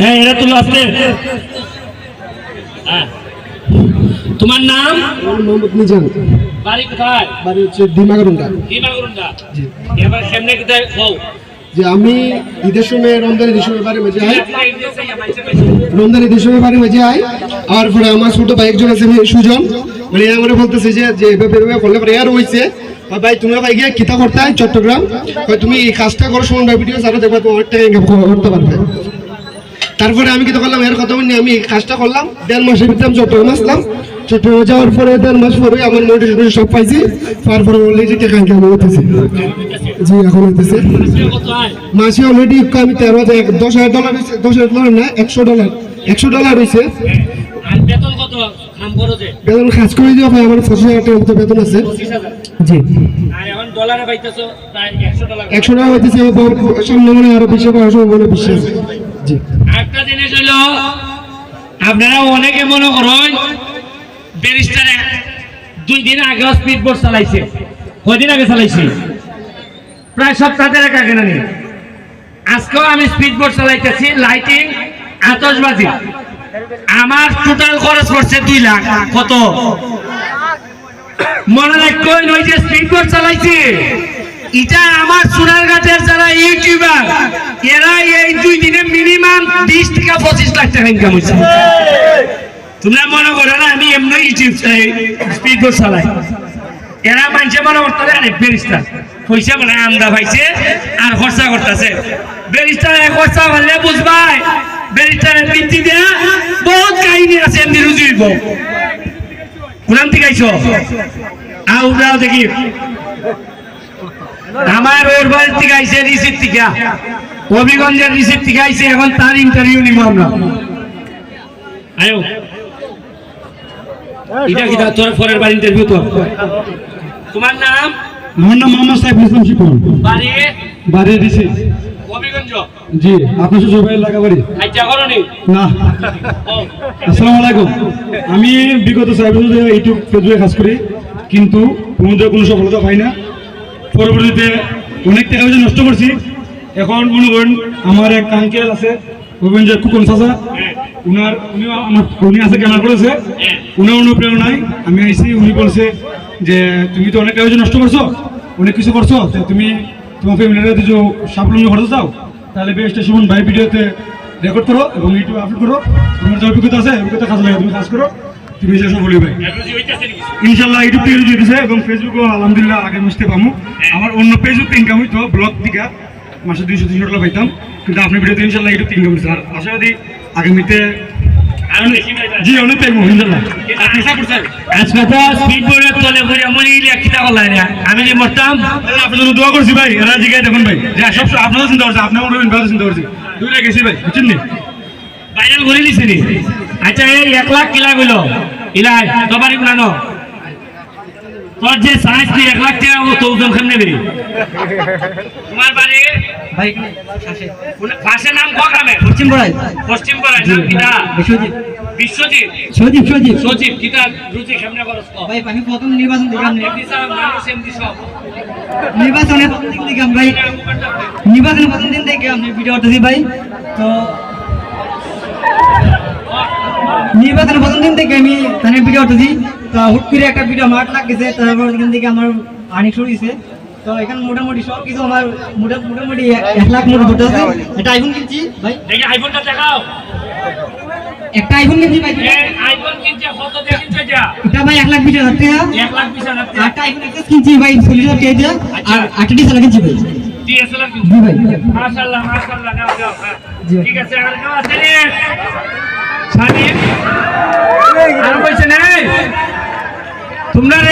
হ্যাঁ এটা তুলো আসলে। হ্যাঁ। তোমার নাম? মোহাম্মদ মিজান। বাড়ি কোথায়? বাড়ি হচ্ছে দিমাগরুন্ডা কি জি। এবার কেমনে কোথায় হও যে আমি ঈদের সময় রমজান ঈদের সময় বাড়ি মাঝে আই। রমজান ঈদের সময় বাড়ি মাঝে আই। আর পরে আমার ছোট ভাই একজন আছে সুজন। মানে আমার বলতেছে যে যে এভাবে এভাবে করলে পরে আর কয় ভাই তুমি ভাই গিয়ে কিতা করতে চট্টগ্রাম? তুমি এই কাজটা করো সময় ভাই ভিডিও আরও দেখবা তুমি অনেক টাকা ইনকাম করতে পারবে। তারপরে আমি কি করলাম এর কথা বলি আমি কাজটা করলাম দেড় মাসের ভিতরে আমি চট্টগ্রাম আসলাম চট্টগ্রাম যাওয়ার পরে দেড় মাস পরে আমার নোটিফিকেশন সব পাইছি তারপরে অলরেডি টাকা ইনকাম হইতেছে। জি এখন হইতেছে। মাসে অলরেডি আমি তেরো হাজার এক- দশ হাজার ডলার দশ হাজার ডলার না একশো ডলার একশো ডলার হয়েছে বেতন কাজ করে দেওয়া ভাই আমার পঁচিশ হাজার টাকার মতো বেতন আছে। জি। একশো টাকা হইতেছে সামনে মানে আরও বেশি পাওয়ার সম্ভাবনা বেশি আছে জি একটা জিনিস হলো, আপনারা অনেকে মনে করেন ব্যারিস্টারে দুই দিন আগে স্পিড বোট চালাইছে কদিন আগে চালাইছে? প্রায় সপ্তাহ দেড়েক আগে না নিয়ে। আজকেও আমি স্পিড বোট চালাইতেছি লাইটিং আতসবাজি আমার টোটাল খরচ পড়ছে দুই লাখ। কত? মনে রাখবেন, ওই যে স্পিড বোট চালাইছে এটা আমার সোনারঘাটের যারা ইউটিউবার এরা এই দুই দিনে মিনিমাম বিশ থেকে পঁচিশ লাখ টাকা ইনকাম হয়েছে। তোমরা মনে করো না, আমি এমনি ইউটিউব স্পিড চালাই। এরা মানছে মনে করতে আরে বেরিস্টার পয়সা মানে আমদা পাইছে, আর খরচা করতেছে। বেরিস্টার খরচা করলে বুঝবাই বেরিস্টারের বৃত্তি দেয়া বহুত কাহিনী আছে, এমনি রুজুইব কোরআন থেকে আইছো? আউ উড়াও দেখি। আমার ওর বাড়ির থেকে আইছে রিসিট থেকে। হবিগঞ্জের রিসিট থেকে আইছে এখন তার ইন্টারভিউ নিব আমরা। আয়ো। এটা কি তোর পরের বার ইন্টারভিউ তো তোমার নাম? আমার নাম মোহাম্মদ ইসলাম শিপন বাড়ি? বাড়ি দিছি হবিগঞ্জ? জি ভাইয়ের লাগা বাড়ি? খাইচা করনি না। আসসালামু আলাইকুম। আমি বিগত ধরে ইউটিউব ফেসবুকে কাজ করি কিন্তু কোনোদিন কোনো সফলতা পাই না। পরবর্তীতে অনেক টাকা পয়সা নষ্ট করছি। এখন মনে করেন আমার এক আঙ্কেল আছে যে কুকুন চাচা। উনার উনি আমার উনি আছে ক্যামেরা করেছে। উনার অনুপ্রেরণায় আমি আইসি উনি বলছে যে, তুমি তো অনেক টাকা নষ্ট করছ, অনেক কিছু করছ তুমি তোমার ফ্যামিলির কিছু সাফল্য করতে চাও, তাহলে বেস্ট সুমন ভাই ভিডিওতে রেকর্ড করো এবং ইউটিউবে আপলোড করো। তোমার যে অভিজ্ঞতা আছে, অভিজ্ঞতা কাজ লাগে তুমি কাজ করো। তুমি এসে সফল হবে ইনশাল্লাহ ইউটিউব থেকে রুজি এবং ফেসবুকও আলহামদুলিল্লাহ আগে মিশতে পামু আমার অন্য ফেসবুক ইনকাম হইতো ব্লগ দিকা মাসে দুইশো তিনশো টাকা পাইতাম। কিন্তু আপনি ভিডিওতে ইনশাল্লাহ ইউটিউব ইনকাম হচ্ছে আর আশাবাদী আগামীতে জি অনেক পাইবো ইনশাল্লাহ আজকে তো স্পিড বোর্ডের তলে ঘুরে মনে কিতা করলাই না। আমি যে মরতাম। আল্লাহ আপনার জন্য দোয়া করছি ভাই দেখুন ভাই। যে সব আপনাদের চিন্তা করছে আপনার চিন্তা করছি। দুইটা গেছি ভাই বুঝছেন নি? ভাইরাল নিছি নি। আচ্ছা এই এক লাখ কিলা গেল ইলাই তোমারই গুণানো তোর যে সাইজ দিয়ে এক লাখ টাকা তো ওজন কেমনে বেরি? তোমার বাড়ি? ভাই পাশে নাম ক গ্রামে? পশ্চিম বড়াই। পশ্চিম পাড়ায় নাম কিতা বিশ্বজিৎ। বিশ্বজিৎ? সজীব সজীব। সচিব কিতা রুচি কেমনে করস ভাই আমি প্রথম নির্বাচন দেখলাম। মানুষ এমনি সব। নির্বাচনের প্রথম দিন দেখলাম ভাই। নির্বাচনের প্রথম দিন দেখে ভিডিও ভাই। তো নির্বাচনের প্রথম দিন থেকে আমি তাহলে ভিডিও করতেছি তো হুট করে একটা ভিডিও মাঠ লাগতেছে তারপর এখান থেকে আমার আর্নিং শুরু হয়েছে তো এখানে মোটামুটি সব কিছু আমার মোটামুটি এক- লাখ মোট ভোট আছে। একটা আইফোন কিনছি ভাই। দেখি আইফোনটা দেখাও। একটা আইফোন কিনছি ভাই। আইফোন কিনছে কত দিয়ে কিনছে যা এটা ভাই এক লাখ বিশ হাজার টাকা। এক লাখ বিশ হাজার টাকা। আটটা আইফোন এক্সেস কিনছি ভাই চল্লিশ হাজার টাকা। আর আটটা ডিসেল কিনছি ভাই। ডিএসএলআর জি ভাই। মাশাআল্লাহ মাশাআল্লাহ নাও নাও। ঠিক আছে আর কেউ আছে তোমরা রেডি নি